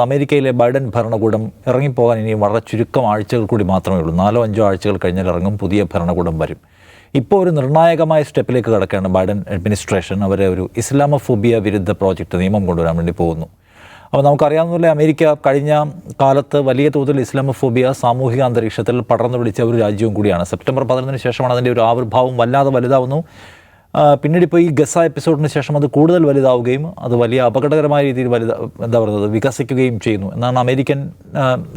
അമേരിക്കയിലെ ബൈഡൻ ഭരണകൂടം ഇറങ്ങിപ്പോകാൻ ഇനി വളരെ ചുരുക്കം ആഴ്ചകൾ കൂടി മാത്രമേ ഉള്ളൂ. നാലോ അഞ്ചോ ആഴ്ചകൾ കഴിഞ്ഞാൽ ഇറങ്ങും പുതിയ ഭരണകൂടം വരും. ഇപ്പോൾ ഒരു നിർണായകമായ സ്റ്റെപ്പിലേക്ക് കടക്കുകയാണ് ബൈഡൻ അഡ്മിനിസ്ട്രേഷൻ. അവരെ ഒരു ഇസ്ലാമോഫോബിയ വിരുദ്ധ പ്രോജക്റ്റ് നിയമം കൊണ്ടുവരാൻ വേണ്ടി പോകുന്നു. അപ്പോൾ നമുക്കറിയാവുന്നതുപോലെ അമേരിക്ക കഴിഞ്ഞ കാലത്ത് വലിയ തോതിൽ ഇസ്ലാമോഫോബിയ സാമൂഹിക അന്തരീക്ഷത്തിൽ പടർന്നു പിടിച്ച ഒരു രാജ്യവും കൂടിയാണ്. സെപ്റ്റംബർ പതിനൊന്നിന് ശേഷമാണ് അതിന്റെ ഒരു ആവിർഭാവം വല്ലാതെ വലുതാവുന്നു. പിന്നീട് ഇപ്പോൾ ഈ ഗസ എപ്പിസോഡിന് ശേഷം അത് കൂടുതൽ വലുതാവുകയും അത് വലിയ അപകടകരമായ രീതിയിൽ വലുതാ എന്താ പറയുന്നത് വികസിക്കുകയും ചെയ്യുന്നു. എന്നാണ് അമേരിക്കൻ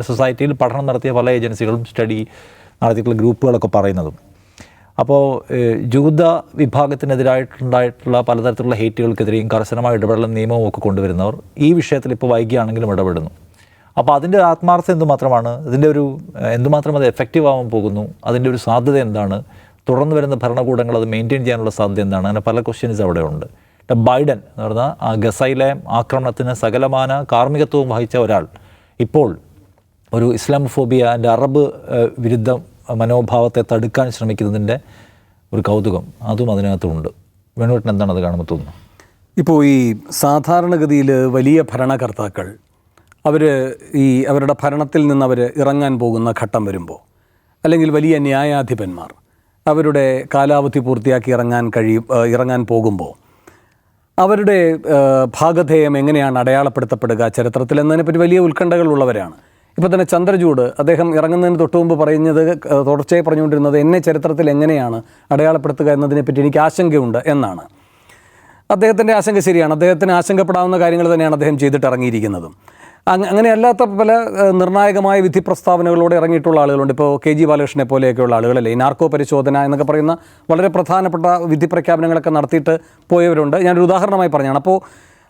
സൊസൈറ്റിയിൽ പഠനം നടത്തിയ പല ഏജൻസികളും സ്റ്റഡി നടത്തിയിട്ടുള്ള ഗ്രൂപ്പുകളൊക്കെ പറയുന്നതും. അപ്പോൾ ജൂത വിഭാഗത്തിനെതിരായിട്ടുണ്ടായിട്ടുള്ള പലതരത്തിലുള്ള ഹേറ്റുകൾക്കെതിരെയും കർശനമായ ഇടപെടലും നിയമവും ഒക്കെ കൊണ്ടുവരുന്നവർ ഈ വിഷയത്തിൽ ഇപ്പോൾ വൈകിയാണെങ്കിലും ഇടപെടുന്നു. അപ്പോൾ അതിന്റെ ആത്മാർത്ഥം എന്തുമാത്രമാണ്? ഇതിന്റെ ഒരു എന്തുമാത്രം അത് എഫക്റ്റീവ് ആവാൻ പോകുന്നു? അതിന്റെ ഒരു സാധ്യത എന്താണ്? തുടർന്ന് വരുന്ന ഭരണകൂടങ്ങൾ അത് മെയിന്റെയിൻ ചെയ്യാനുള്ള സാധ്യത എന്താണ്? അങ്ങനെ പല ക്വസ്റ്റ്യൻസ് അവിടെ ഉണ്ട്. ബൈഡൻ എന്ന് പറഞ്ഞാൽ ആ ഗസയിലെ ആക്രമണത്തിന് സകലമാന കാർമ്മികത്വവും വഹിച്ച ഒരാൾ. ഇപ്പോൾ ഒരു ഇസ്ലാമോഫോബിയ അതിന്റെ അറബ് വിരുദ്ധ മനോഭാവത്തെ തടുക്കാൻ ശ്രമിക്കുന്നതിന്റെ ഒരു കൗതുകം. അതും അതിനകത്തുണ്ട്. വേണുവേട്ടൻ എന്താണ് അത് കാണുമ്പോൾ തോന്നുന്നു? ഇപ്പോൾ ഈ സാധാരണഗതിയിൽ വലിയ ഭരണകർത്താക്കൾ അവർ ഈ അവരുടെ ഭരണത്തിൽ നിന്ന് അവർ ഇറങ്ങാൻ പോകുന്ന ഘട്ടം വരുമ്പോൾ അല്ലെങ്കിൽ വലിയ ന്യായാധിപന്മാർ അവരുടെ കാലാവധി പൂർത്തിയാക്കി ഇറങ്ങാൻ കഴിയും ഇറങ്ങാൻ പോകുമ്പോൾ അവരുടെ ഭാഗധേയം എങ്ങനെയാണ് അടയാളപ്പെടുത്തപ്പെടുക ചരിത്രത്തിൽ എന്നതിനെപ്പറ്റി വലിയ ഉത്കണ്ഠകളുള്ളവരാണ് ഇപ്പോൾ തന്നെ ചന്ദ്രചൂഡ് അദ്ദേഹം ഇറങ്ങുന്നതിന് തൊട്ട് മുമ്പ് പറയുന്നത് തുടർച്ചയായി പറഞ്ഞുകൊണ്ടിരുന്നത് എന്നെ ചരിത്രത്തിൽ എങ്ങനെയാണ് അടയാളപ്പെടുത്തുക എന്നതിനെപ്പറ്റി എനിക്ക് ആശങ്കയുണ്ട് എന്നാണ്. അദ്ദേഹത്തിന്റെ ആശങ്ക ശരിയാണ്. അദ്ദേഹത്തിന് ആശങ്കപ്പെടാവുന്ന കാര്യങ്ങൾ തന്നെയാണ് അദ്ദേഹം ചെയ്തിട്ട് ഇറങ്ങിയിരിക്കുന്നതും. അങ്ങനെ അല്ലാത്ത പല നിർണായകമായ വിധി പ്രസ്താവനകളോടെ ഇറങ്ങിയിട്ടുള്ള ആളുകളുണ്ട്. ഇപ്പോൾ കെ ജി ബാലകൃഷ്ണനെ പോലെയൊക്കെയുള്ള ആളുകളല്ലേ? ഈ നാർക്കോ പരിശോധന എന്നൊക്കെ പറയുന്ന വളരെ പ്രധാനപ്പെട്ട വിധി പ്രഖ്യാപനങ്ങളൊക്കെ നടത്തിയിട്ട് പോയവരുണ്ട്. ഞാനൊരു ഉദാഹരണമായി പറഞ്ഞാണ്. അപ്പോൾ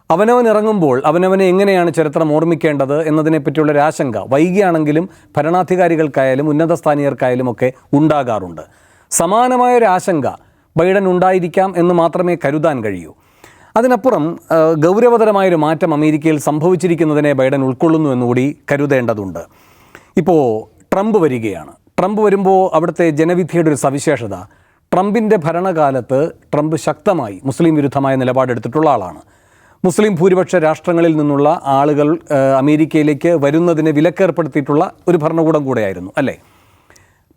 അവനവൻ ഇറങ്ങുമ്പോൾ അവനവനെ എങ്ങനെയാണ് ചരിത്രം ഓർമ്മിക്കേണ്ടത് എന്നതിനെപ്പറ്റിയുള്ള ഒരു ആശങ്ക വൈകിയാണെങ്കിലും ഭരണാധികാരികൾക്കായാലും ഉന്നത സ്ഥാനീയർക്കായാലും ഒക്കെ ഉണ്ടാകാറുണ്ട്. സമാനമായ ഒരു ആശങ്ക ബൈഡൻ ഉണ്ടായിരിക്കാം എന്ന് മാത്രമേ കരുതാൻ കഴിയൂ. അതിനപ്പുറം ഗൗരവതരമായൊരു മാറ്റം അമേരിക്കയിൽ സംഭവിച്ചിരിക്കുന്നതിനെ ബൈഡൻ ഉൾക്കൊള്ളുന്നു എന്നുകൂടി കരുതേണ്ടതുണ്ട്. ഇപ്പോൾ ട്രംപ് വരികയാണ്. ട്രംപ് വരുമ്പോൾ അവിടുത്തെ ജനവിധിയുടെ ഒരു സവിശേഷത ട്രംപിന്റെ ഭരണകാലത്ത് ട്രംപ് ശക്തമായി മുസ്ലിം വിരുദ്ധമായ നിലപാടെടുത്തിട്ടുള്ള ആളാണ്. മുസ്ലിം ഭൂരിപക്ഷ രാഷ്ട്രങ്ങളിൽ നിന്നുള്ള ആളുകൾ അമേരിക്കയിലേക്ക് വരുന്നതിന് വിലക്കേർപ്പെടുത്തിയിട്ടുള്ള ഒരു ഭരണകൂടം കൂടെയായിരുന്നു അല്ലേ?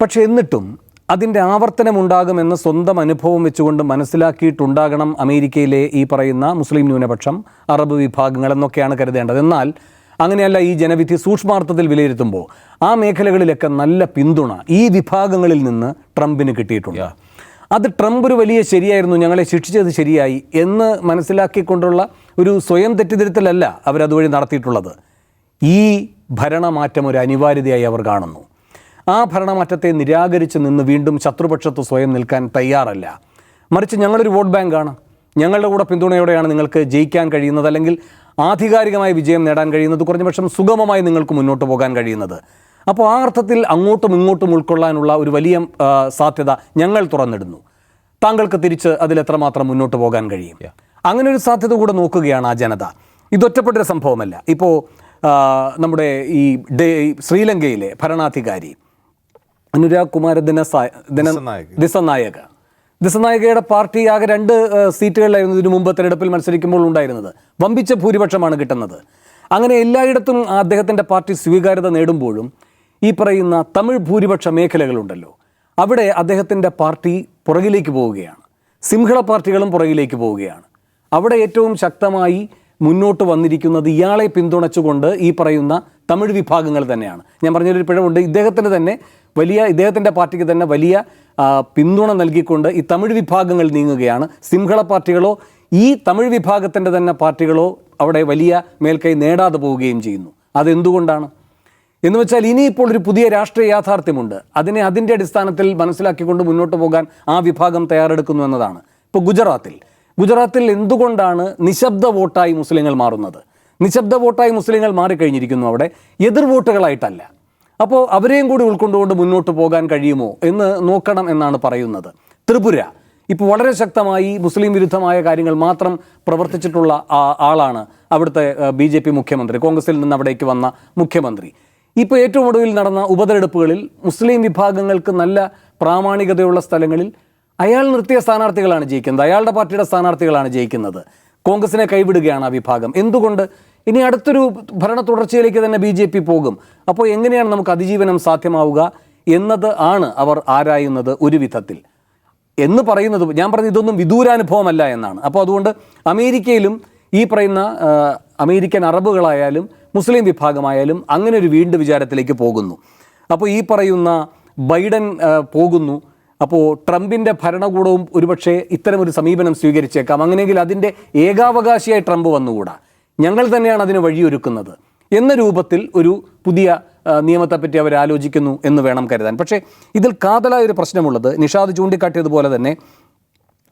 പക്ഷേ എന്നിട്ടും അതിന്റെ ആവർത്തനമുണ്ടാകുമെന്ന് സ്വന്തം അനുഭവം വെച്ചുകൊണ്ട് മനസ്സിലാക്കിയിട്ടുണ്ടാകണം അമേരിക്കയിലെ ഈ പറയുന്ന മുസ്ലിം ന്യൂനപക്ഷം അറബ് വിഭാഗങ്ങൾ എന്നൊക്കെയാണ് കരുതേണ്ടത്. എന്നാൽ അങ്ങനെയല്ല ഈ ജനവിധി സൂക്ഷ്മാർത്ഥത്തിൽ വിലയിരുത്തുമ്പോൾ ആ മേഖലകളിലൊക്കെ നല്ല പിന്തുണ ഈ വിഭാഗങ്ങളിൽ നിന്ന് ട്രംപിന് കിട്ടിയിട്ടുണ്ട്. അത് ട്രംപ് ഒരു വലിയ ശരിയായിരുന്നു ഞങ്ങളെ ശിക്ഷിച്ചത് ശരിയായി എന്ന് മനസ്സിലാക്കിക്കൊണ്ടുള്ള ഒരു സ്വയം തെറ്റിദ്ധരുത്തലല്ല അവരതുവഴി നടത്തിയിട്ടുള്ളത്. ഈ ഭരണമാറ്റം ഒരു അനിവാര്യതയായി അവർ കാണുന്നു. ആ ഭരണമാറ്റത്തെ നിരാകരിച്ച് നിന്ന് വീണ്ടും ശത്രുപക്ഷത്ത് സ്വയം നിൽക്കാൻ തയ്യാറല്ല. മറിച്ച് ഞങ്ങളൊരു വോട്ട് ബാങ്കാണ്. ഞങ്ങളുടെ കൂടെ പിന്തുണയോടെയാണ് നിങ്ങൾക്ക് ജയിക്കാൻ കഴിയുന്നത് അല്ലെങ്കിൽ ആധികാരികമായി വിജയം നേടാൻ കഴിയുന്നത് കുറഞ്ഞപക്ഷം സുഗമമായി നിങ്ങൾക്ക് മുന്നോട്ട് പോകാൻ കഴിയുന്നത്. അപ്പോൾ ആ അർത്ഥത്തിൽ അങ്ങോട്ടും ഇങ്ങോട്ടും ഉൾക്കൊള്ളാനുള്ള ഒരു വലിയ സാധ്യത ഞങ്ങൾ തുറന്നിടുന്നു. താങ്കൾക്ക് തിരിച്ച് അതിൽ എത്രമാത്രം മുന്നോട്ട് പോകാൻ കഴിയും? അങ്ങനെ ഒരു സാധ്യത കൂടെ നോക്കുകയാണ് ആ ജനത. ഇതൊറ്റപ്പെട്ടൊരു സംഭവമല്ല. ഇപ്പോൾ നമ്മുടെ ഈ ശ്രീലങ്കയിലെ ഭരണാധികാരി അനുരാഗ് കുമാര ദിസനായക. ദിസനായകയുടെ പാർട്ടി ആകെ രണ്ട് സീറ്റുകളിലായിരുന്നു ഇതിനു മുമ്പ് തെരഞ്ഞെടുപ്പിൽ മത്സരിക്കുമ്പോൾ ഉണ്ടായിരുന്നത്. വമ്പിച്ച ഭൂരിപക്ഷമാണ് കിട്ടുന്നത്. അങ്ങനെ എല്ലായിടത്തും അദ്ദേഹത്തിന്റെ പാർട്ടി സ്വീകാര്യത നേടുമ്പോഴും ഈ പറയുന്ന തമിഴ് ഭൂരിപക്ഷ മേഖലകളുണ്ടല്ലോ. അവിടെ അദ്ദേഹത്തിന്റെ പാർട്ടി പുറകിലേക്ക് പോവുകയാണ്. സിംഹള പാർട്ടികളും പുറകിലേക്ക് പോവുകയാണ്. അവിടെ ഏറ്റവും ശക്തമായി മുന്നോട്ട് വന്നിരിക്കുന്നത് ഇയാളെ പിന്തുണച്ചുകൊണ്ട് ഈ പറയുന്ന തമിഴ് വിഭാഗങ്ങൾ തന്നെയാണ്. ഞാൻ പറഞ്ഞൊരു പിഴവുണ്ട്. ഇദ്ദേഹത്തിന് തന്നെ വലിയ ഇദ്ദേഹത്തിന്റെ പാർട്ടിക്ക് തന്നെ വലിയ പിന്തുണ നൽകിക്കൊണ്ട് ഈ തമിഴ് വിഭാഗങ്ങൾ നീങ്ങുകയാണ്. സിംഹള പാർട്ടികളോ ഈ തമിഴ് വിഭാഗത്തിന്റെ തന്നെ പാർട്ടികളോ അവിടെ വലിയ മേൽക്കൈ നേടാതെ പോവുകയും ചെയ്യുന്നു. അതെന്തുകൊണ്ടാണ്? എന്ന് വെച്ചാൽ ഇനിയിപ്പോൾ ഒരു പുതിയ രാഷ്ട്രീയ യാഥാർത്ഥ്യമുണ്ട്. അതിനെ അതിന്റെ അടിസ്ഥാനത്തിൽ മനസ്സിലാക്കിക്കൊണ്ട് മുന്നോട്ട് പോകാൻ ആ വിഭാഗം തയ്യാറെടുക്കുന്നു എന്നതാണ്. ഇപ്പോൾ ഗുജറാത്തിൽ. ഗുജറാത്തിൽ എന്തുകൊണ്ടാണ് നിശബ്ദ വോട്ടായി മുസ്ലിങ്ങൾ മാറുന്നത്? നിശബ്ദ വോട്ടായി മുസ്ലിങ്ങൾ മാറിക്കഴിഞ്ഞിരിക്കുന്നു അവിടെ. എതിർ വോട്ടുകളായിട്ടല്ല. അപ്പോൾ അവരെയും കൂടി ഉൾക്കൊണ്ടുകൊണ്ട് മുന്നോട്ട് പോകാൻ കഴിയുമോ എന്ന് നോക്കണം എന്നാണ് പറയുന്നത്. ത്രിപുര. ഇപ്പോൾ വളരെ ശക്തമായി മുസ്ലിം വിരുദ്ധമായ കാര്യങ്ങൾ മാത്രം പ്രവർത്തിച്ചിട്ടുള്ള ആളാണ് അവിടുത്തെ ബി ജെ പി മുഖ്യമന്ത്രി. കോൺഗ്രസിൽ നിന്ന് അവിടേക്ക് വന്ന മുഖ്യമന്ത്രി. ഇപ്പോൾ ഏറ്റവും ഒടുവിൽ നടന്ന ഉപതെരഞ്ഞെടുപ്പുകളിൽ മുസ്ലിം വിഭാഗങ്ങൾക്ക് നല്ല പ്രാമാണികതയുള്ള സ്ഥലങ്ങളിൽ അയാൾ നിർത്തിയ സ്ഥാനാർത്ഥികളാണ് ജയിക്കുന്നത്. അയാളുടെ പാർട്ടിയുടെ സ്ഥാനാർത്ഥികളാണ് ജയിക്കുന്നത്. കോൺഗ്രസിനെ കൈവിടുകയാണ് ആ വിഭാഗം. എന്തുകൊണ്ട് ഇനി അടുത്തൊരു ഭരണ തുടർച്ചയിലേക്ക് തന്നെ ബി ജെ പി പോകും. അപ്പോൾ എങ്ങനെയാണ് നമുക്ക് അതിജീവനം സാധ്യമാവുക എന്നത് ആണ് അവർ ആരായുന്നത് ഒരു വിധത്തിൽ. എന്ന് പറയുന്നത് ഞാൻ പറഞ്ഞ ഇതൊന്നും വിദൂരാനുഭവമല്ല എന്നാണ്. അപ്പോൾ അതുകൊണ്ട് അമേരിക്കയിലും ഈ പറയുന്ന അമേരിക്കൻ അറബുകളായാലും മുസ്ലിം വിഭാഗമായാലും അങ്ങനെ ഒരു വീണ്ടും വിചാരത്തിലേക്ക് പോകുന്നു. അപ്പോൾ ഈ പറയുന്ന ബൈഡൻ പോകുന്നു. അപ്പോൾ ട്രംപിന്റെ ഭരണകൂടവും ഒരുപക്ഷെ ഇത്തരമൊരു സമീപനം സ്വീകരിച്ചേക്കാം. അങ്ങനെയെങ്കിൽ അതിന്റെ ഏകാവകാശിയായി ട്രംപ് വന്നുകൂടാ. ഞങ്ങൾ തന്നെയാണ് അതിന് വഴിയൊരുക്കുന്നത് എന്ന രൂപത്തിൽ ഒരു പുതിയ നിയമത്തെപ്പറ്റി അവർ ആലോചിക്കുന്നു എന്ന് വേണം കരുതാൻ. പക്ഷേ ഇതിൽ കാതലായ ഒരു പ്രശ്നമുള്ളത് നിഷാദ് ചൂണ്ടിക്കാട്ടിയതുപോലെ തന്നെ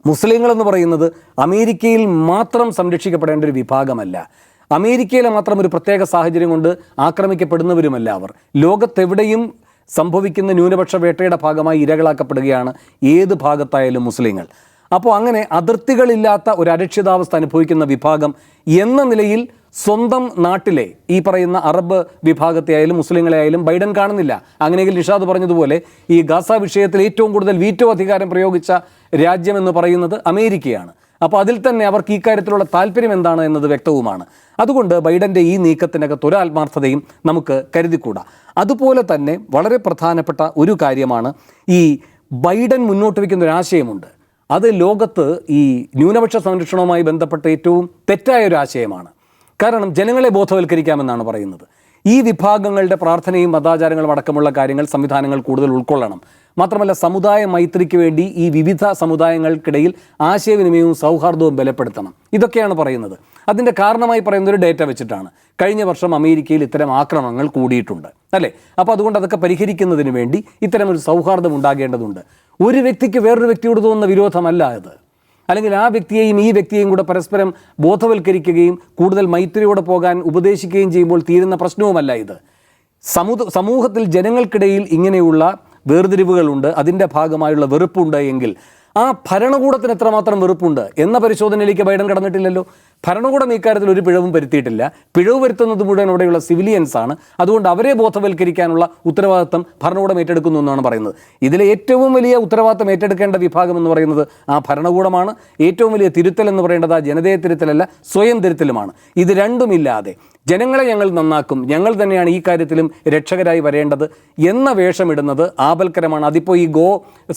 മുസ്ലിങ്ങൾ എന്ന് പറയുന്നത് അമേരിക്കയിൽ മാത്രം സംരക്ഷിക്കപ്പെടേണ്ട ഒരു വിഭാഗമല്ല. അമേരിക്കയിലെ മാത്രം ഒരു പ്രത്യേക സാഹചര്യം കൊണ്ട് ആക്രമിക്കപ്പെടുന്നവരുമല്ല അവർ. ലോകത്തെവിടെയും സംഭവിക്കുന്ന ന്യൂനപക്ഷ വേട്ടയുടെ ഭാഗമായി ഇരകളാക്കപ്പെടുകയാണ് ഏത് ഭാഗത്തായാലും മുസ്ലിങ്ങൾ. അപ്പോൾ അങ്ങനെ അതിർത്തികളില്ലാത്ത ഒരു അരക്ഷിതാവസ്ഥ അനുഭവിക്കുന്ന വിഭാഗം എന്ന നിലയിൽ സ്വന്തം നാട്ടിലെ ഈ പറയുന്ന അറബ് വിഭാഗത്തെ ആയാലും മുസ്ലിങ്ങളെ ആയാലും ബൈഡൻ കാണുന്നില്ല. അങ്ങനെയെങ്കിൽ നിഷാദ് പറഞ്ഞതുപോലെ ഈ ഗാസ വിഷയത്തിൽ ഏറ്റവും കൂടുതൽ വീറ്റോ അധികാരം പ്രയോഗിച്ച രാജ്യമെന്ന് പറയുന്നത് അമേരിക്കയാണ്. അപ്പോൾ അതിൽ തന്നെ അവർക്ക് ഈ കാര്യത്തിലുള്ള താല്പര്യം എന്താണ് എന്നത് വ്യക്തവുമാണ്. അതുകൊണ്ട് ബൈഡന്റെ ഈ നീക്കത്തിനകത്ത് ഒരു നമുക്ക് കരുതിക്കൂടാ. അതുപോലെ തന്നെ വളരെ പ്രധാനപ്പെട്ട ഒരു കാര്യമാണ് ഈ ബൈഡൻ മുന്നോട്ട് വയ്ക്കുന്ന ഒരു ആശയമുണ്ട്. അത് ലോകത്ത് ഈ ന്യൂനപക്ഷ സംരക്ഷണവുമായി ബന്ധപ്പെട്ട ഏറ്റവും തെറ്റായ ഒരു ആശയമാണ്. കാരണം ജനങ്ങളെ ബോധവൽക്കരിക്കാമെന്നാണ് പറയുന്നത്. ഈ വിഭാഗങ്ങളുടെ പ്രാർത്ഥനയും മതാചാരങ്ങളും അടക്കമുള്ള കാര്യങ്ങൾ സംവിധാനങ്ങൾ കൂടുതൽ ഉൾക്കൊള്ളണം. മാത്രമല്ല സമുദായ മൈത്രിക്ക് വേണ്ടി ഈ വിവിധ സമുദായങ്ങൾക്കിടയിൽ ആശയവിനിമയവും സൗഹാർദ്ദവും ബലപ്പെടുത്തണം. ഇതൊക്കെയാണ് പറയുന്നത്. അതിന്റെ കാരണമായി പറയുന്ന ഒരു ഡേറ്റ വെച്ചിട്ടാണ്. കഴിഞ്ഞ വർഷം അമേരിക്കയിൽ ഇത്തരം ആക്രമണങ്ങൾ കൂടിയിട്ടുണ്ട്. അല്ലേ? അപ്പോൾ അതുകൊണ്ട് അതൊക്കെ പരിഹരിക്കുന്നതിന് വേണ്ടി ഇത്തരം ഒരു സൗഹാർദ്ദം ഉണ്ടാകേണ്ടതുണ്ട്. ഒരു വ്യക്തിക്ക് വേറൊരു വ്യക്തിയോട് തോന്നുന്ന വിരോധമല്ല അത്. അല്ലെങ്കിൽ ആ വ്യക്തിയെയും ഈ വ്യക്തിയെയും കൂടെ പരസ്പരം ബോധവൽക്കരിക്കുകയും കൂടുതൽ മൈത്രിയോടെ പോകാൻ ഉപദേശിക്കുകയും ചെയ്യുമ്പോൾ തീരുന്ന പ്രശ്നവുമല്ല ഇത്. സമൂഹ സമൂഹത്തിൽ ജനങ്ങൾക്കിടയിൽ ഇങ്ങനെയുള്ള വേർതിരിവുകളുണ്ട്. അതിന്റെ ഭാഗമായുള്ള വെറുപ്പുണ്ട് എങ്കിൽ ആ ഭരണകൂടത്തിന് എത്രമാത്രം വെറുപ്പുണ്ട്? എന്ന പരിശോധനയിലേക്ക് ബൈഡൻ കടന്നിട്ടില്ലല്ലോ. ഭരണകൂടം ഇക്കാര്യത്തിൽ ഒരു പിഴവും വരുത്തിയിട്ടില്ല. പിഴവ് വരുത്തുന്നത് മുഴുവൻ അവിടെയുള്ള സിവിലിയൻസ് ആണ്. അതുകൊണ്ട് അവരെ ബോധവൽക്കരിക്കാനുള്ള ഉത്തരവാദിത്തം ഭരണകൂടം ഏറ്റെടുക്കുന്നു എന്നാണ് പറയുന്നത്. ഇതിലെ ഏറ്റവും വലിയ ഉത്തരവാദിത്തം ഏറ്റെടുക്കേണ്ട വിഭാഗം എന്ന് പറയുന്നത് ആ ഭരണകൂടമാണ്. ഏറ്റവും വലിയ തിരുത്തൽ എന്ന് പറയേണ്ടത് ആ ജനതയെ തിരുത്തലല്ല സ്വയം തിരുത്തലുമാണ്. ഇത് രണ്ടുമില്ലാതെ ജനങ്ങളെ ഞങ്ങൾ നന്നാക്കും. ഞങ്ങൾ തന്നെയാണ് ഈ കാര്യത്തിലും രക്ഷകരായി വരേണ്ടത് എന്ന വേഷമിടുന്നത് ആപൽക്കരമാണ്. അതിപ്പോൾ ഈ ഗോ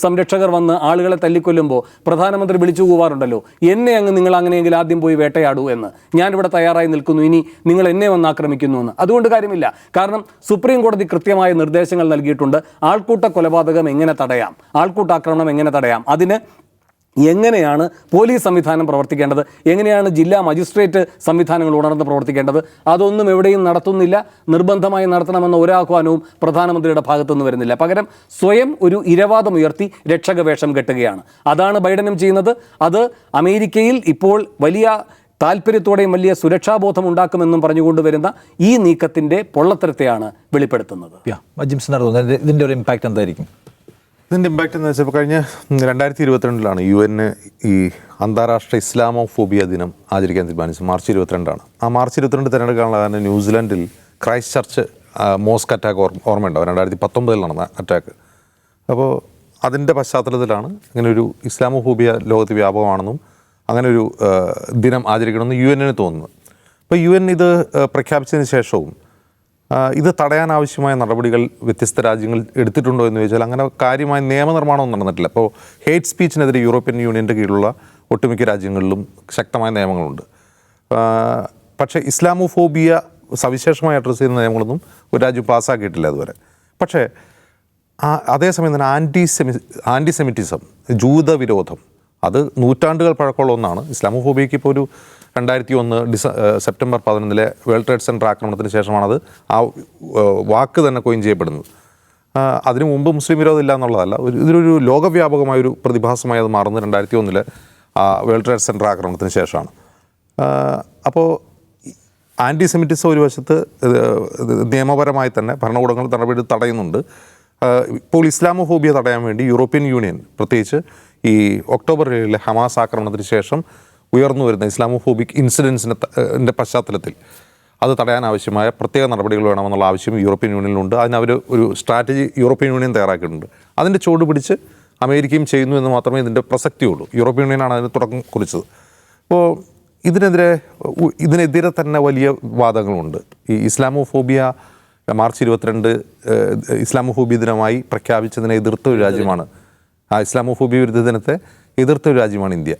സംരക്ഷകർ വന്ന് ആളുകളെ തല്ലിക്കൊല്ലുമ്പോൾ പ്രധാനമന്ത്രി വിളിച്ചു പോവാറുണ്ടല്ലോ എന്നെ അങ്ങ് നിങ്ങൾ അങ്ങനെയെങ്കിൽ ആദ്യം പോയി വേട്ടയാടൂ എന്ന്. ഞാനിവിടെ തയ്യാറായി നിൽക്കുന്നു. ഇനി നിങ്ങൾ എന്നെ വന്ന് ആക്രമിക്കുന്നു എന്ന്. അതുകൊണ്ട് കാര്യമില്ല. കാരണം സുപ്രീം കോടതി കൃത്യമായ നിർദ്ദേശങ്ങൾ നൽകിയിട്ടുണ്ട്. ആൾക്കൂട്ട കൊലപാതകം എങ്ങനെ തടയാം? ആൾക്കൂട്ടാക്രമണം എങ്ങനെ തടയാം? അതിന് എങ്ങനെയാണ് പോലീസ് സംവിധാനം പ്രവർത്തിക്കേണ്ടത്? എങ്ങനെയാണ് ജില്ലാ മജിസ്ട്രേറ്റ് സംവിധാനങ്ങൾ ഉണർന്ന് പ്രവർത്തിക്കേണ്ടത്? അതൊന്നും എവിടെയും നടത്തുന്നില്ല. നിർബന്ധമായി നടത്തണമെന്ന ഒരാഹ്വാനവും പ്രധാനമന്ത്രിയുടെ ഭാഗത്തുനിന്ന് വരുന്നില്ല. പകരം സ്വയം ഒരു ഇരവാദം ഉയർത്തി രക്ഷകവേഷം കെട്ടുകയാണ്. അതാണ് ബൈഡനും ചെയ്യുന്നത്. അത് അമേരിക്കയിൽ ഇപ്പോൾ വലിയ താല്പര്യത്തോടെയും വലിയ സുരക്ഷാബോധം ഉണ്ടാക്കുമെന്നും പറഞ്ഞുകൊണ്ട് വരുന്ന ഈ നീക്കത്തിന്റെ പൊള്ളത്തരത്തെയാണ് വെളിപ്പെടുത്തുന്നത്. ഇതിന്റെ ഒരു ഇമ്പാക്റ്റ് എന്തായിരിക്കും? ഇതിന്റെ ഇമ്പാക്റ്റ് എന്ന് വെച്ചപ്പോൾ കഴിഞ്ഞ രണ്ടായിരത്തി ഇരുപത്തിരണ്ടിലാണ് യു എൻ ഈ അന്താരാഷ്ട്ര ഇസ്ലാമോഫോബിയ ദിനം ആചരിക്കാൻ തീരുമാനിച്ചത്. മാർച്ച് ഇരുപത്തിരണ്ടാണ്. ആ മാർച്ച് ഇരുപത്തിരണ്ട് തിരഞ്ഞെടുക്കാനുള്ള കാരണം ന്യൂസിലാൻഡിൽ ക്രൈസ്റ്റ് ചർച്ച് മോസ്ക് അറ്റാക്ക് ഓർമ്മ ഓർമ്മയുണ്ടാവും രണ്ടായിരത്തി പത്തൊമ്പതിൽ നടന്ന അറ്റാക്ക്. അപ്പോൾ അതിന്റെ പശ്ചാത്തലത്തിലാണ് ഇങ്ങനെ ഒരു ഇസ്ലാമോഫോബിയ ലോകത്ത് വ്യാപകമാണെന്നും അങ്ങനെ ഒരു ദിനം ആചരിക്കണമെന്ന് യു എന്നിന് തോന്നുന്നു അപ്പോൾ യു എൻ ഇത് പ്രഖ്യാപിച്ചതിന് ശേഷവും ഇത് തടയാൻ ആവശ്യമായ നടപടികൾ വ്യത്യസ്ത രാജ്യങ്ങൾ എടുത്തിട്ടുണ്ടോ എന്ന് ചോദിച്ചാൽ അങ്ങനെ കാര്യമായ നിയമനിർമ്മാണമൊന്നും നടന്നിട്ടില്ല. അപ്പോൾ ഹേറ്റ് സ്പീച്ചിനെതിരെ യൂറോപ്യൻ യൂണിയന്റെ കീഴിലുള്ള ഒട്ടുമിക്ക രാജ്യങ്ങളിലും ശക്തമായ നിയമങ്ങളുണ്ട്. പക്ഷേ ഇസ്ലാമോഫോബിയ സവിശേഷമായി അഡ്രസ്സ് ചെയ്യുന്ന നിയമങ്ങളൊന്നും ഒരു രാജ്യം പാസ്സാക്കിയിട്ടില്ല അതുവരെ പക്ഷേ അതേസമയം തന്നെ ആന്റി സെമി ആന്റി സെമിറ്റിസം ജൂതവിരോധം അത് നൂറ്റാണ്ടുകൾ പഴക്കമുള്ള ഒന്നാണ്. ഇസ്ലാമോഫോബിയയ്ക്ക് ഇപ്പോൾ ഒരു രണ്ടായിരത്തി ഒന്ന് ഡിസ സെപ്റ്റംബർ പതിനൊന്നിലെ വേൾഡ് ട്രേഡ് സെന്റർ ആക്രമണത്തിന് ശേഷമാണത് ആ വാക്ക് തന്നെ കൊയിൻ ചെയ്യപ്പെടുന്നത്. അതിനു മുമ്പ് മുസ്ലിം വിരോധം ഇല്ല എന്നുള്ളതല്ല ഒരു ഇതിലൊരു ലോകവ്യാപകമായ ഒരു പ്രതിഭാസമായി അത് മാറുന്നത് രണ്ടായിരത്തി ഒന്നിലെ വേൾഡ് ട്രേഡ് സെന്റർ ആക്രമണത്തിന് ശേഷമാണ്. അപ്പോൾ ആന്റി സെമിറ്റിസം ഒരു വശത്ത് നിയമപരമായി തന്നെ ഭരണകൂടങ്ങൾ നടപടി തടയുന്നുണ്ട്. ഇപ്പോൾ ഇസ്ലാമോഫോബിയ തടയാൻ വേണ്ടി യൂറോപ്യൻ യൂണിയൻ പ്രത്യേകിച്ച് ഈ ഒക്ടോബർ ഏഴിലെ ഹമാസ് ആക്രമണത്തിന് ശേഷം ഉയർന്നു വരുന്ന ഇസ്ലാമോഫോബിക് ഇൻസിഡൻസിന്റെ പശ്ചാത്തലത്തിൽ അത് തടയാൻ ആവശ്യമായ പ്രത്യേക നടപടികൾ വേണമെന്നുള്ള ആവശ്യം യൂറോപ്യൻ യൂണിയനിലുണ്ട്. അതിന് അവർ ഒരു സ്ട്രാറ്റജി യൂറോപ്യൻ യൂണിയൻ തയ്യാറാക്കിയിട്ടുണ്ട്. അതിന്റെ ചുവട് പിടിച്ച് അമേരിക്കയും ചെയ്യുന്നു എന്ന് മാത്രമേ ഇതിന്റെ പ്രസക്തിയുള്ളൂ യൂറോപ്യൻ യൂണിയനാണ് അതിന് തുടക്കം കുറിച്ചത്. അപ്പോൾ ഇതിനെതിരെ ഇതിനെതിരെ തന്നെ വലിയ വാദങ്ങളുണ്ട്. ഈ ഇസ്ലാമോഫോബിയ മാർച്ച് ഇരുപത്തിരണ്ട് ഇസ്ലാമോഫോബിയ ദിനമായി പ്രഖ്യാപിച്ചതിനെ എതിർത്ത ഒരു രാജ്യമാണ് ആ ഇസ്ലാമോഫോബിയ വിരുദ്ധ ദിനത്തെ എതിർത്ത ഒരു രാജ്യമാണ് ഇന്ത്യ.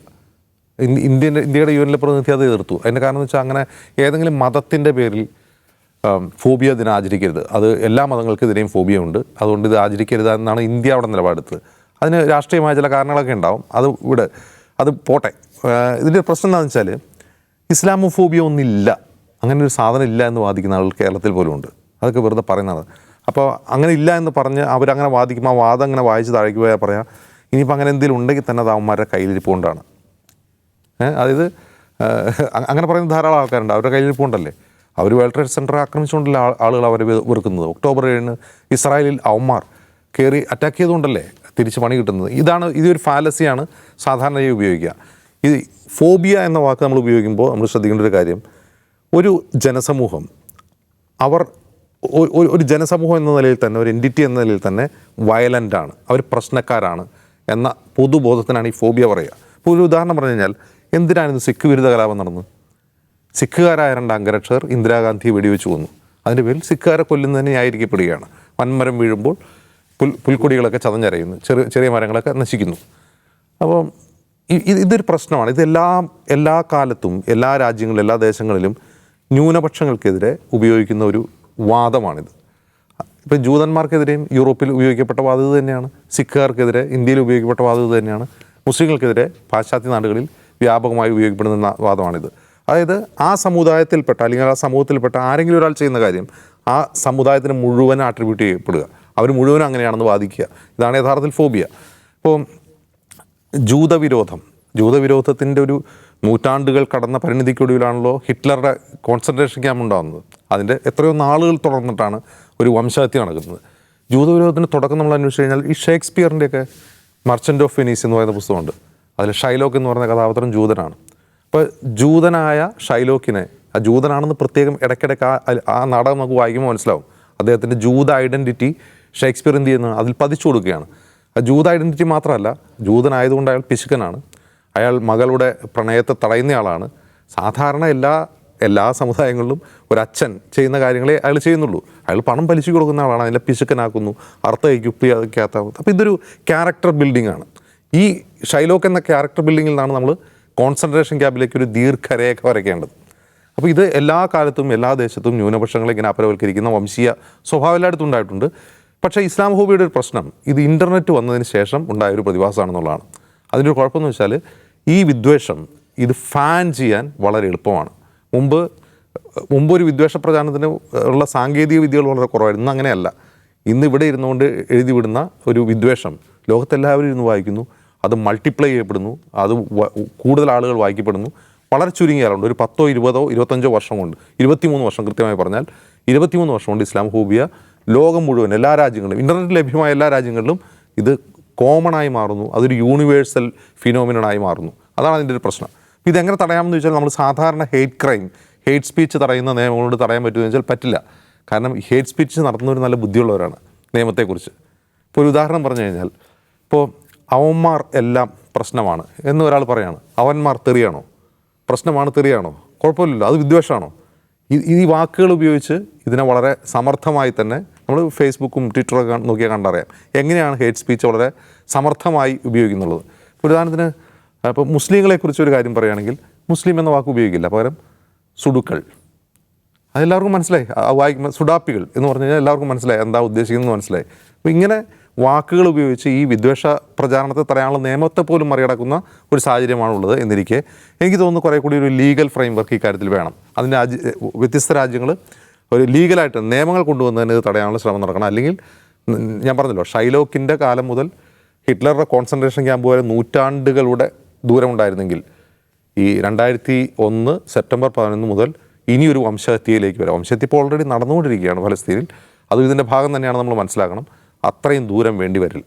ഇന്ത്യന്റെ ഇന്ത്യയുടെ യു എനിലെ പ്രതിനിധി അത് എതിർത്തു. അതിന്റെ കാരണം എന്ന് വെച്ചാൽ അങ്ങനെ ഏതെങ്കിലും മതത്തിന്റെ പേരിൽ ഫോബിയ ദിനം ആചരിക്കരുത്. അത് എല്ലാ മതങ്ങൾക്കും ഇതിനെയും ഫോബിയ ഉണ്ട് അതുകൊണ്ട് ഇത് ആചരിക്കരുത് എന്നാണ് ഇന്ത്യ അവിടെ നിലപാടെടുത്തത്. അതിന് രാഷ്ട്രീയമായ ചില കാരണങ്ങളൊക്കെ ഉണ്ടാവും. അത് ഇവിടെ അത് പോട്ടെ. ഇതിന്റെ പ്രശ്നം എന്താണെന്ന് വെച്ചാൽ ഇസ്ലാമോഫോബിയ ഒന്നില്ല. അങ്ങനെ ഒരു സാധനം ഇല്ല എന്ന് വാദിക്കുന്ന ആളുകൾ കേരളത്തിൽ പോലും ഉണ്ട്. അതൊക്കെ വെറുതെ പറയുന്നതാണ്. അപ്പോൾ അങ്ങനെ ഇല്ല എന്ന് പറഞ്ഞ് അവരങ്ങനെ വാദിക്കുമ്പോൾ ആ വാദം അങ്ങനെ വായിച്ച് താഴേക്ക് പോയാൽ പറയാം. ഇനിയിപ്പോൾ അങ്ങനെ എന്തെങ്കിലും ഉണ്ടെങ്കിൽ തന്നെ അത് അവന്മാരുടെ കയ്യിലിരിപ്പുകൊണ്ടാണ് അതായത് അങ്ങനെ പറയുന്ന ധാരാളം ആൾക്കാരുണ്ട്. അവരുടെ കയ്യിൽ പോണ്ടല്ലേ? അവർ വേൾഡ് ട്രേഡ് സെന്റർ ആക്രമിച്ചുകൊണ്ടല്ലേ ആളുകൾ അവരെ വെറുക്കുന്നത്. ഒക്ടോബർ ഏഴിന് ഇസ്രായേലിൽ അവന്മാർ കയറി അറ്റാക്ക് ചെയ്തുകൊണ്ടല്ലേ തിരിച്ച് പണി കിട്ടുന്നത്. ഇതാണ് ഇതൊരു ഫാലസിയാണ് സാധാരണയായി ഉപയോഗിക്കുക. ഇത് ഫോബിയ എന്ന വാക്ക് നമ്മൾ ഉപയോഗിക്കുമ്പോൾ നമ്മൾ ശ്രദ്ധിക്കേണ്ട ഒരു കാര്യം ഒരു ജനസമൂഹം അവർ ഒരു ജനസമൂഹം എന്ന നിലയിൽ തന്നെ ഒരു എന്റിറ്റി എന്ന നിലയിൽ തന്നെ വയലന്റാണ് അവർ പ്രശ്നക്കാരാണ് എന്ന പൊതുബോധത്തിനാണ് ഈ ഫോബിയ പറയുക. ഇപ്പോൾ ഒരു ഉദാഹരണം പറഞ്ഞു കഴിഞ്ഞാൽ എന്തിനാണ് ഇന്ന് സിഖ് വിരുദ്ധ കലാപം നടന്നത് സിഖുകാരായ രണ്ട് അംഗരക്ഷകർ ഇന്ദിരാഗാന്ധിയെ വെടിവെച്ച് കൊന്നു. അതിന്റെ പേരിൽ സിഖുകാരെ കൊല്ലുന്നതിന് ന്യായീകരിക്കപ്പെടുകയാണ്. വൻമരം വീഴുമ്പോൾ പുൽ പുൽക്കൊടികളൊക്കെ ചതഞ്ഞരയുന്നു. ചെറിയ ചെറിയ മരങ്ങളൊക്കെ നശിക്കുന്നു. അപ്പം ഇത് ഇതൊരു പ്രശ്നമാണ്. ഇതെല്ലാ എല്ലാ കാലത്തും എല്ലാ രാജ്യങ്ങളിലും എല്ലാ ദേശങ്ങളിലും ന്യൂനപക്ഷങ്ങൾക്കെതിരെ ഉപയോഗിക്കുന്ന ഒരു വാദമാണിത്. ഇപ്പം ജൂതന്മാർക്കെതിരെയും യൂറോപ്പിൽ ഉപയോഗിക്കപ്പെട്ട വാദം തന്നെയാണ്. സിഖുകാർക്കെതിരെ ഇന്ത്യയിൽ ഉപയോഗിക്കപ്പെട്ട വാദം തന്നെയാണ്. മുസ്ലിങ്ങൾക്കെതിരെ പാശ്ചാത്യ നാടുകളിൽ വ്യാപകമായി ഉപയോഗിക്കപ്പെടുന്ന വാദമാണിത്. അതായത് ആ സമുദായത്തിൽപ്പെട്ട അല്ലെങ്കിൽ ആ സമൂഹത്തിൽപ്പെട്ട ആരെങ്കിലും ഒരാൾ ചെയ്യുന്ന കാര്യം ആ സമുദായത്തിന് മുഴുവൻ ആട്രിബ്യൂട്ട് ചെയ്യപ്പെടുക. അവർ മുഴുവൻ അങ്ങനെയാണെന്ന് വാദിക്കുക. ഇതാണ് യഥാർത്ഥത്തിൽ ഫോബിയ ഇപ്പോൾ ജൂതവിരോധം. ജൂതവിരോധത്തിന്റെ ഒരു നൂറ്റാണ്ടുകൾ കടന്ന പരിണിതിക്കൊടുവിലാണല്ലോ ഹിറ്റ്ലറുടെ കോൺസെൻട്രേഷൻ ക്യാമ്പ് ഉണ്ടാകുന്നത്. അതിന്റെ എത്രയോ നാളുകൾ തുടർന്നിട്ടാണ് ഒരു വംശഹത്യ നടക്കുന്നത്. ജൂതവിരോധത്തിന്റെ തുടക്കം നമ്മൾ അന്വേഷിച്ച് കഴിഞ്ഞാൽ ഈ ഷേക്സ്പിയറിന്റെയൊക്കെ മർച്ചന്റ് ഓഫ് വെനീസ് എന്ന് പറയുന്ന പുസ്തകമുണ്ട്. അതിൽ ഷൈലോക്ക് എന്ന് പറയുന്ന കഥാപാത്രം ജൂതനാണ്. അപ്പോൾ ജൂതനായ ഷൈലോക്കിനെ ആ ജൂതനാണെന്ന് പ്രത്യേകം ഇടയ്ക്കിടയ്ക്ക് ആ ആ നാടകം നമുക്ക് വായിക്കുമ്പോൾ മനസ്സിലാവും. അദ്ദേഹത്തിന്റെ ജൂത ഐഡന്റിറ്റി ഷേക്സ്പിയർ എന്ത് ചെയ്യുന്നത് അതിൽ പതിച്ചു കൊടുക്കുകയാണ്. ആ ജൂത ഐഡന്റിറ്റി മാത്രമല്ല ജൂതനായതുകൊണ്ട് അയാൾ പിശുക്കനാണ്. അയാൾ മകളുടെ പ്രണയത്തെ തടയുന്നയാളാണ്. സാധാരണ എല്ലാ എല്ലാ സമുദായങ്ങളിലും അച്ഛൻ ചെയ്യുന്ന കാര്യങ്ങളെ അയാൾ ചെയ്യുന്നുള്ളൂ. അയാൾ പണം പലിശ കൊടുക്കുന്ന ആളാണ് അതിനെ പിശുക്കനാക്കുന്നു അർത്ഥയ്ക്ക് ഉപ്പിയാക്കാത്ത അപ്പോൾ ഇതൊരു ക്യാരക്ടർ ബിൽഡിംഗ് ആണ്. ഈ ഷൈലോക്ക് എന്ന ക്യാരക്ടർ ബിൽഡിങ്ങിൽ നിന്നാണ് നമ്മൾ കോൺസെൻട്രേഷൻ ക്യാമ്പിലേക്ക് ഒരു ദീർഘരേഖ വരയ്ക്കേണ്ടത്. അപ്പോൾ ഇത് എല്ലാ കാലത്തും എല്ലാ ദേശത്തും ന്യൂനപക്ഷങ്ങളെ ഇങ്ങനെ അപരവൽക്കരിക്കുന്ന വംശീയ സ്വഭാവം എല്ലായിടത്തും ഉണ്ടായിട്ടുണ്ട്. പക്ഷേ ഇസ്ലാം ഹോബിയുടെ ഒരു പ്രശ്നം ഇത് ഇന്റർനെറ്റ് വന്നതിന് ശേഷം ഉണ്ടായ ഒരു പ്രതിഭാസമാണെന്നുള്ളതാണ്. അതിന്റെ ഒരു കുഴപ്പമെന്ന് വെച്ചാൽ ഈ വിദ്വേഷം ഇത് ഫാൻ ചെയ്യാൻ വളരെ എളുപ്പമാണ്. മുമ്പ് മുമ്പ് ഒരു വിദ്വേഷ പ്രചാരണത്തിന് ഉള്ള സാങ്കേതിക വിദ്യകൾ വളരെ കുറവായിരുന്നു. അങ്ങനെയല്ല. ഇന്ന് ഇവിടെ ഇരുന്നുകൊണ്ട് എഴുതി വിടുന്ന ഒരു വിദ്വേഷം ലോകത്തെല്ലാവരും ഇരുന്ന് വായിക്കുന്നു. അത് മൾട്ടിപ്ലൈ ചെയ്യപ്പെടുന്നു അത് കൂടുതൽ ആളുകൾ വായിക്കപ്പെടുന്നു. വളരെ ചുരുങ്ങിയ ആളുണ്ട് ഒരു പത്തോ ഇരുപതോ ഇരുപത്തഞ്ചോ വർഷം കൊണ്ട് ഇരുപത്തിമൂന്ന് വർഷം കൃത്യമായി പറഞ്ഞാൽ ഇരുപത്തിമൂന്ന് വർഷം കൊണ്ട് ഇസ്ലാം ഹോബിയ ലോകം മുഴുവൻ എല്ലാ രാജ്യങ്ങളിലും ഇന്റർനെറ്റ് ലഭ്യമായ എല്ലാ രാജ്യങ്ങളിലും ഇത് കോമൺ ആയി മാറുന്നു. അതൊരു യൂണിവേഴ്സൽ ഫിനോമിനണായി മാറുന്നു. അതാണ് അതിന്റെ ഒരു പ്രശ്നം. ഇതെങ്ങനെ തടയാമെന്ന് ചോദിച്ചാൽ നമ്മൾ സാധാരണ ഹേറ്റ് ക്രൈം ഹേറ്റ് സ്പീച്ച് തടയുന്ന നിയമങ്ങളോട് തടയാൻ പറ്റുമെന്ന് വെച്ചാൽ പറ്റില്ല. കാരണം ഹേറ്റ് സ്പീച്ച് നടത്തുന്നവർ നല്ല ബുദ്ധിയുള്ളവരാണ് നിയമത്തെക്കുറിച്ച്. ഇപ്പോൾ ഒരു ഉദാഹരണം പറഞ്ഞു കഴിഞ്ഞാൽ ഇപ്പോൾ അവന്മാർ എല്ലാം പ്രശ്നമാണ് എന്ന് ഒരാൾ പറയാണ്. അവന്മാർ തെറിയാണോ? പ്രശ്നമാണ് തെറിയാണോ? കുഴപ്പമില്ലല്ലോ അത് വിദ്വേഷമാണോ ഈ വാക്കുകൾ ഉപയോഗിച്ച് ഇതിനെ വളരെ സമർത്ഥമായി തന്നെ നമ്മൾ ഫേസ്ബുക്കും ട്വിറ്ററൊക്കെ നോക്കിയാൽ കണ്ടറിയാം. എങ്ങനെയാണ് ഹേറ്റ് സ്പീച്ച് വളരെ സമർത്ഥമായി ഉപയോഗിക്കുന്നുള്ളത്? ഉദാഹരണത്തിന് ഇപ്പോൾ മുസ്ലിങ്ങളെക്കുറിച്ച് ഒരു കാര്യം പറയുകയാണെങ്കിൽ മുസ്ലിം എന്ന വാക്ക് ഉപയോഗിക്കില്ല. പകരം സുടുക്കൾ അതെല്ലാവർക്കും മനസ്സിലായി? വായിക്കുമ്പോൾ സുഡാപ്പികൾ എന്ന് പറഞ്ഞു കഴിഞ്ഞാൽ എല്ലാവർക്കും മനസ്സിലായി. എന്താ ഉദ്ദേശിക്കുന്നത് മനസ്സിലായി. അപ്പോൾ ഇങ്ങനെ വാക്കുകൾ ഉപയോഗിച്ച് ഈ വിദ്വേഷ പ്രചാരണത്തെ തടയാനുള്ള നിയമത്തെ പോലും മറികടക്കുന്ന ഒരു സാഹചര്യമാണുള്ളത് എന്നിരിക്കെ. എനിക്ക് തോന്നുന്നു കുറേ കൂടി ഒരു ലീഗൽ ഫ്രെയിംവർക്ക് ഇക്കാര്യത്തിൽ വേണം. അതിന് രാജ്യ വ്യത്യസ്ത രാജ്യങ്ങൾ ഒരു ലീഗലായിട്ട് നിയമങ്ങൾ കൊണ്ടുവന്നതിന് ഇത് തടയാനുള്ള ശ്രമം നടക്കണം. അല്ലെങ്കിൽ ഞാൻ പറഞ്ഞല്ലോ ഷൈലോക്കിന്റെ കാലം മുതൽ ഹിറ്റ്ലറുടെ കോൺസെൻട്രേഷൻ ക്യാമ്പ് വരെ നൂറ്റാണ്ടുകളുടെ ദൂരമുണ്ടായിരുന്നെങ്കിൽ ഈ രണ്ടായിരത്തി ഒന്ന് സെപ്റ്റംബർ പതിനൊന്ന് മുതൽ ഇനിയൊരു വംശഹത്യയിലേക്ക് വരാം. വംശഹത്യ ഇപ്പോൾ ഓൾറെഡി നടന്നുകൊണ്ടിരിക്കുകയാണ് ഫലസ്തീനിൽ. അത് ഇതിന്റെ ഭാഗം തന്നെയാണ് നമ്മൾ മനസ്സിലാക്കണം. അത്രയും ദൂരം വേണ്ടി വരില്ല.